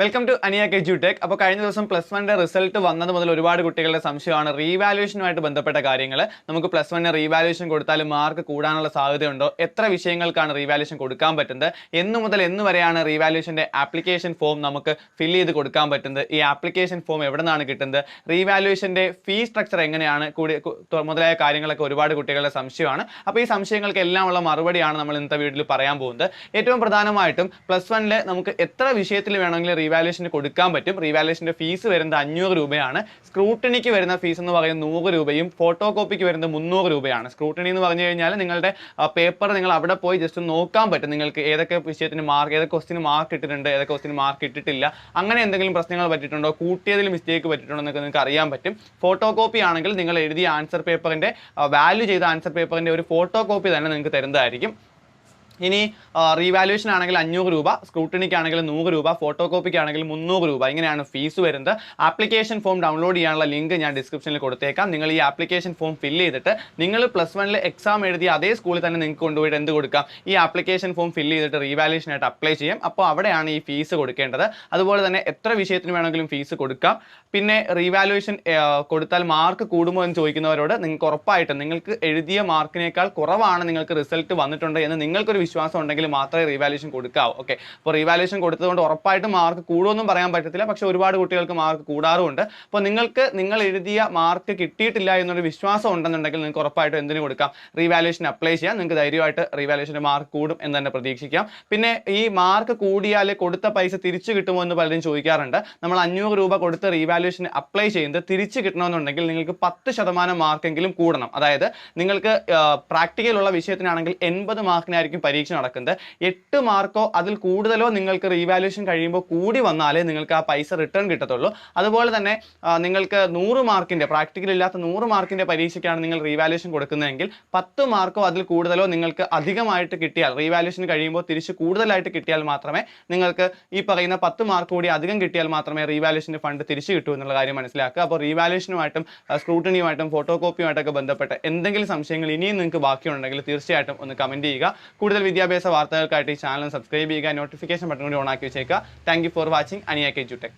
Welcome to Aniya K tech അപ്പോൾ കഴിഞ്ഞ ദിവസം പ്ലസ് വണ്ണിന്റെ റിസൾട്ട് വന്നത് മുതൽ ഒരുപാട് കുട്ടികളുടെ സംശയമാണ്. റീവാലുവേഷനുമായിട്ട് ബന്ധപ്പെട്ട കാര്യങ്ങൾ നമുക്ക് പ്ലസ് വണ്ണിന് റീവാലുവേഷൻ കൊടുത്താൽ മാർക്ക് കൂടാനുള്ള സാധ്യതയുണ്ടോ? എത്ര വിഷയങ്ങൾക്കാണ് റീവാലുവേഷൻ കൊടുക്കാൻ പറ്റുന്നത്? എന്ന് മുതൽ എന്ന് വരെയാണ് റീവാലുവേഷന്റെ ആപ്ലിക്കേഷൻ ഫോം നമുക്ക് ഫില്ല് ചെയ്ത് കൊടുക്കാൻ പറ്റുന്നത്. ഈ ആപ്ലിക്കേഷൻ ഫോം എവിടെ നിന്നാണ് കിട്ടുന്നത് റീവാലുവേഷന്റെ ഫീ സ്ട്രക്ചർ എങ്ങനെയാണ്? കൂടി മുതലായ കാര്യങ്ങളൊക്കെ ഒരുപാട് കുട്ടികളുടെ സംശയമാണ്. അപ്പോൾ ഈ സംശയങ്ങൾക്ക് എല്ലാം ഉള്ള മറുപടിയാണ് നമ്മൾ ഇന്നത്തെ വീട്ടിൽ പറയാൻ പോകുന്നത്. ഏറ്റവും പ്രധാനമായിട്ടും പ്ലസ് വണ്ണിൽ നമുക്ക് എത്ര വിഷയത്തിൽ വേണമെങ്കിലും റീവാലുവേഷന് കൊടുക്കാൻ പറ്റും. റീവാലുവേഷന്റെ ഫീസ് വരുന്നത് അഞ്ഞൂറ് രൂപയാണ്. സ്ക്രൂട്ടണിക്ക് വരുന്ന ഫീസ് എന്ന് പറയുന്നത് നൂറ് രൂപയും ഫോട്ടോ കോപ്പിക്ക് വരുന്നത് മുന്നൂറ് രൂപയാണ്. സ്ക്രൂട്ടണി എന്ന് പറഞ്ഞു കഴിഞ്ഞാൽ നിങ്ങളുടെ പേപ്പർ നിങ്ങൾ അവിടെ പോയി ജസ്റ്റ് നോക്കാൻ പറ്റും. നിങ്ങൾക്ക് ഏതൊക്കെ വിഷയത്തിന് മാർക്ക് ഏതൊക്കെ ക്വസ്റ്റിന് മാർക്ക് ഇട്ടിട്ടുണ്ട് ഏതൊക്കെ ക്വസ്റ്റിന് മാർക്ക് ഇട്ടിട്ടില്ല അങ്ങനെ എന്തെങ്കിലും പ്രശ്നങ്ങൾ പറ്റിയിട്ടുണ്ടോ കൂട്ടിയതിൽ മിസ്റ്റേക്ക് പറ്റിയിട്ടുണ്ടോ എന്നൊക്കെ നിങ്ങൾക്ക് അറിയാൻ പറ്റും. ഫോട്ടോ കോപ്പി ആണെങ്കിൽ നിങ്ങൾ എഴുതിയ ആൻസർ പേപ്പറിന്റെ വാല്യൂ ചെയ്ത ആൻസർ പേപ്പറിന്റെ ഒരു ഫോട്ടോ കോപ്പി തന്നെ നിങ്ങൾക്ക് തരുന്നതായിരിക്കും. ഇനി റീവാലുവേഷൻ ആണെങ്കിൽ അഞ്ഞൂറ് രൂപ സ്ക്രൂട്ടണിക്ക് ആണെങ്കിൽ നൂറ് രൂപ ഫോട്ടോ കോപ്പിക്ക് ആണെങ്കിൽ മുന്നൂറ് രൂപ ഇങ്ങനെയാണ് ഫീസ് വരുന്നത്. ആപ്ലിക്കേഷൻ ഫോം ഡൗൺലോഡ് ചെയ്യാനുള്ള ലിങ്ക് ഞാൻ ഡിസ്ക്രിപ്ഷനിൽ കൊടുത്തേക്കാം. നിങ്ങൾ ഈ ആപ്ലിക്കേഷൻ ഫോം ഫില്ല് ചെയ്തിട്ട് നിങ്ങൾ പ്ലസ് വണ്ണിൽ എക്സാം എഴുതിയ അതേ സ്കൂളിൽ തന്നെ നിങ്ങൾക്ക് കൊണ്ടുപോയിട്ട് എന്ത് കൊടുക്കാം? ഈ ആപ്ലിക്കേഷൻ ഫോം ഫില്ല് ചെയ്തിട്ട് റീവാലുവേഷൻ ആയിട്ട് അപ്ലൈ ചെയ്യാം. അപ്പോൾ അവിടെയാണ് ഈ ഫീസ് കൊടുക്കേണ്ടത്. അതുപോലെ തന്നെ എത്ര വിഷയത്തിന് വേണമെങ്കിലും ഫീസ് കൊടുക്കാം. പിന്നെ റീവാലുവേഷൻ കൊടുത്താൽ മാർക്ക് കൂടുമോ എന്ന് ചോദിക്കുന്നവരോട് നിങ്ങൾക്ക് ഉറപ്പായിട്ടും നിങ്ങൾക്ക് എഴുതിയ മാർക്കിനേക്കാൾ കുറവാണ് നിങ്ങൾക്ക് റിസൾട്ട് വന്നിട്ടുണ്ട് എന്ന് നിങ്ങൾക്കൊരു വിശ്വാസം ഉണ്ടെങ്കിൽ മാത്രമേ റീവാലുവേഷൻ കൊടുക്കാവൂ. ഓക്കെ അപ്പോൾ റീവാലുവേഷൻ കൊടുത്തതുകൊണ്ട് ഉറപ്പായിട്ടും മാർക്ക് കൂടുമെന്നും പറയാൻ പറ്റത്തില്ല. പക്ഷേ ഒരുപാട് കുട്ടികൾക്ക് മാർക്ക് കൂടാറുമുണ്ട്. അപ്പോൾ നിങ്ങൾക്ക് നിങ്ങൾ എഴുതിയ മാർക്ക് കിട്ടിയിട്ടില്ല എന്നൊരു വിശ്വാസം ഉണ്ടെന്നുണ്ടെങ്കിൽ നിങ്ങൾക്ക് ഉറപ്പായിട്ടും എന്തിനു കൊടുക്കാം? റീവാലുവേഷൻ അപ്ലൈ ചെയ്യാം. നിങ്ങൾക്ക് ധൈര്യമായിട്ട് റീവാലുവേഷന്റെ മാർക്ക് കൂടും എന്ന് തന്നെ പ്രതീക്ഷിക്കാം. പിന്നെ ഈ മാർക്ക് കൂടിയാൽ കൊടുത്ത പൈസ തിരിച്ചു കിട്ടുമോ എന്ന് പലരും ചോദിക്കാറുണ്ട്. നമ്മൾ അഞ്ഞൂറ് രൂപ കൊടുത്ത് റീവാലുവേഷന് അപ്ലൈ ചെയ്യുന്നത് തിരിച്ചു കിട്ടണമെന്നുണ്ടെങ്കിൽ നിങ്ങൾക്ക് പത്ത് ശതമാനം മാർക്കെങ്കിലും കൂടണം. അതായത് നിങ്ങൾക്ക് പ്രാക്ടിക്കലുള്ള വിഷയത്തിനാണെങ്കിൽ എൺപത് മാർക്കിനായിരിക്കും നടക്കുന്നത്. എട്ട് മാർക്കോ അതിൽ കൂടുതലോ നിങ്ങൾക്ക് റീവാലുവേഷൻ കഴിയുമ്പോൾ കൂടി വന്നാലേ നിങ്ങൾക്ക് ആ പൈസ റിട്ടേൺ കിട്ടത്തുള്ളൂ. അതുപോലെ തന്നെ നിങ്ങൾക്ക് നൂറ് മാർക്കിന്റെ പ്രാക്ടിക്കൽ ഇല്ലാത്ത നൂറ് മാർക്കിന്റെ പരീക്ഷയ്ക്കാണ് നിങ്ങൾ റീവാലുവേഷൻ കൊടുക്കുന്നതെങ്കിൽ പത്ത് മാർക്കോ അതിൽ കൂടുതലോ നിങ്ങൾക്ക് അധികമായിട്ട് കിട്ടിയാൽ റീവാലുവേഷൻ കഴിയുമ്പോൾ തിരിച്ച് കൂടുതലായിട്ട് കിട്ടിയാൽ മാത്രമേ നിങ്ങൾക്ക് ഈ പറയുന്ന പത്ത് മാർക്ക് കൂടി അധികം കിട്ടിയാൽ മാത്രമേ റീവാലുവേഷന്റെ ഫണ്ട് തിരിച്ചു കിട്ടൂ എന്നുള്ള കാര്യം മനസ്സിലാക്കുക. അപ്പോൾ റീവാലുവേഷനുമായിട്ടും സ്ക്രൂട്ടണിയുമായിട്ടും ഫോട്ടോ കോപ്പിയുമായിട്ടൊക്കെ ബന്ധപ്പെട്ട എന്തെങ്കിലും സംശയങ്ങൾ ഇനിയും നിങ്ങൾക്ക് ബാക്കിയുണ്ടെങ്കിൽ തീർച്ചയായിട്ടും ഒന്ന് കമന്റ് ചെയ്യുക. കൂടുതൽ വിദ്യാഭ്യാസ വാർത്തകൾക്കായിട്ട് ഈ ചാനൽ സബ്സ്ക്രൈബ് ചെയ്യുക നോട്ടിഫിക്കേഷൻ ബട്ടൺ കൂടി ഓൺ ആക്കി വെച്ചേക്കുക. Thank for watching Aniya K ജുടെക്